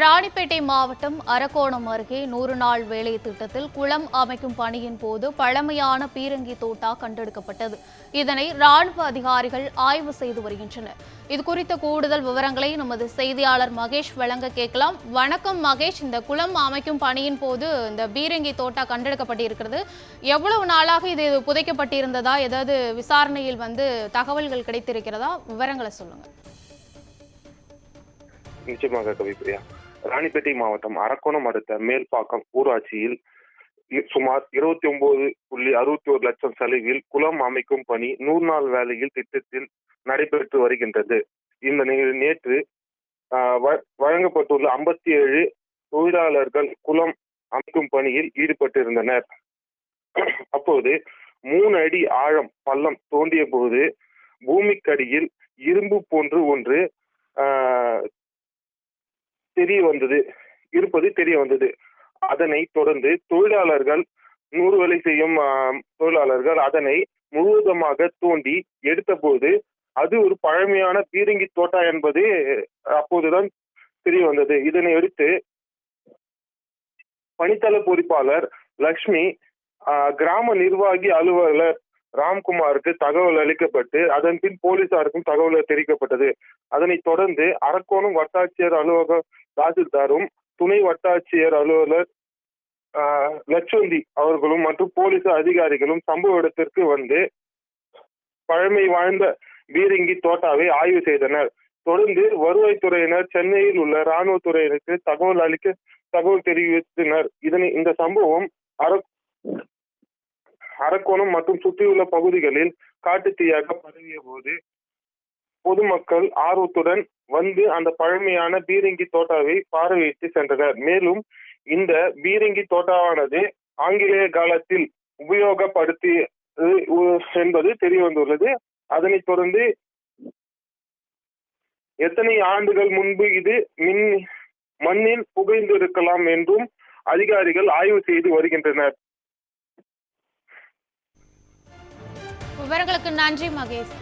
ராணிப்பேட்டை மாவட்டம் அரக்கோணம் அருகே நூறு நாள் வேலை திட்டத்தில் குளம் அமைக்கும் பணியின் போது பழமையான பீரங்கி தோட்டா கண்டெடுக்கப்பட்டது. இதனை ராணுவ அதிகாரிகள் ஆய்வு செய்து வருகின்றனர். இது குறித்த கூடுதல் விவரங்களை நமது செய்தியாளர் மகேஷ் வழங்க கேட்கலாம். வணக்கம் மகேஷ். இந்த குளம் அமைக்கும் பணியின் போது இந்த பீரங்கி தோட்டா கண்டெடுக்கப்பட்டிருக்கிறது. எவ்வளவு நாளாக இது புதைக்கப்பட்டிருந்ததா? ஏதாவது விசாரணையில் வந்து தகவல்கள் கிடைத்திருக்கிறதா? விவரங்களை சொல்லுங்க. நிச்சயமாக கவிப்பிரியா ராணிப்பேட்டை மாவட்டம் அரக்கோணம் அடுத்த மேல்பாக்கம் ஊராட்சியில் சுமார் இருபத்தி ஒன்பது புள்ளி அறுபத்தி ஒரு லட்சம் செலவில் குளம் அமைக்கும் பணி நூறு நாள் வேலையில் திட்டத்தில் நடைபெற்று வருகின்றது. இந்த நேற்று வழங்கப்பட்டுள்ள ஐம்பத்தி ஏழு தொழிலாளர்கள் குளம் அமைக்கும் பணியில் ஈடுபட்டிருந்தனர். அப்போது மூணு அடி ஆழம் பள்ளம் தோண்டிய போது பூமிக்கடியில் இரும்பு போன்று ஒன்று ஆஹ், தெரிய வந்தது. இருப்பது தெரிய வந்தது. அதனை தொடர்ந்து தொழிலாளர்கள் நூறு வேலை செய்யும் தொழிலாளர்கள் அதனை முழுவதுமாக தோண்டி எடுத்தபோது அது ஒரு பழமையான பீரங்கி தோட்டா என்பது அப்போதுதான் தெரிய வந்தது. இதனை எடுத்து பணித்தள பொறுப்பாளர் லக்ஷ்மி கிராம நிர்வாகி அலுவலர் ராம்குமாருக்கு தகவல் அளிக்கப்பட்டு அதன் பின் போலீசாருக்கும் தகவல் தெரிவிக்கப்பட்டது. அதனைத் தொடர்ந்து அரக்கோணம் வட்டாட்சியர் அலுவலக தாசில்தாரும் துணை வட்டாட்சியர் அலுவலர் லட்சுந்தி அவர்களும் மற்றும் போலீஸ் அதிகாரிகளும் சம்பவ இடத்திற்கு வந்து பழமை வாழ்ந்த பீரங்கி தோட்டாவை ஆய்வு செய்தனர். தொடர்ந்து வருவாய்த்துறையினர் சென்னையில் உள்ள ராணுவத்துறையினருக்கு தகவல் அளிக்க தகவல் தெரிவித்தனர். இதனை இந்த சம்பவம் அர அரக்கோணம் மற்றும் சுற்றியுள்ள பகுதிகளில் காட்டுத்தீயாக பரவிய போது பொதுமக்கள் ஆர்வத்துடன் வந்து அந்த பழமையான பீரங்கி தோட்டாவை பார்வையிட்டு சென்றனர். மேலும் இந்த பீரங்கி தோட்டாவானது ஆங்கிலேய காலத்தில் உபயோகப்படுத்தி என்பது தெரிய வந்துள்ளது. அதனைத் தொடர்ந்து எத்தனை ஆண்டுகள் முன்பு இது மின் மண்ணில் புகைந்திருக்கலாம் என்றும் அதிகாரிகள் ஆய்வு செய்து வருகின்றனர். விவரங்களுக்கு நன்றி மகேஷ்.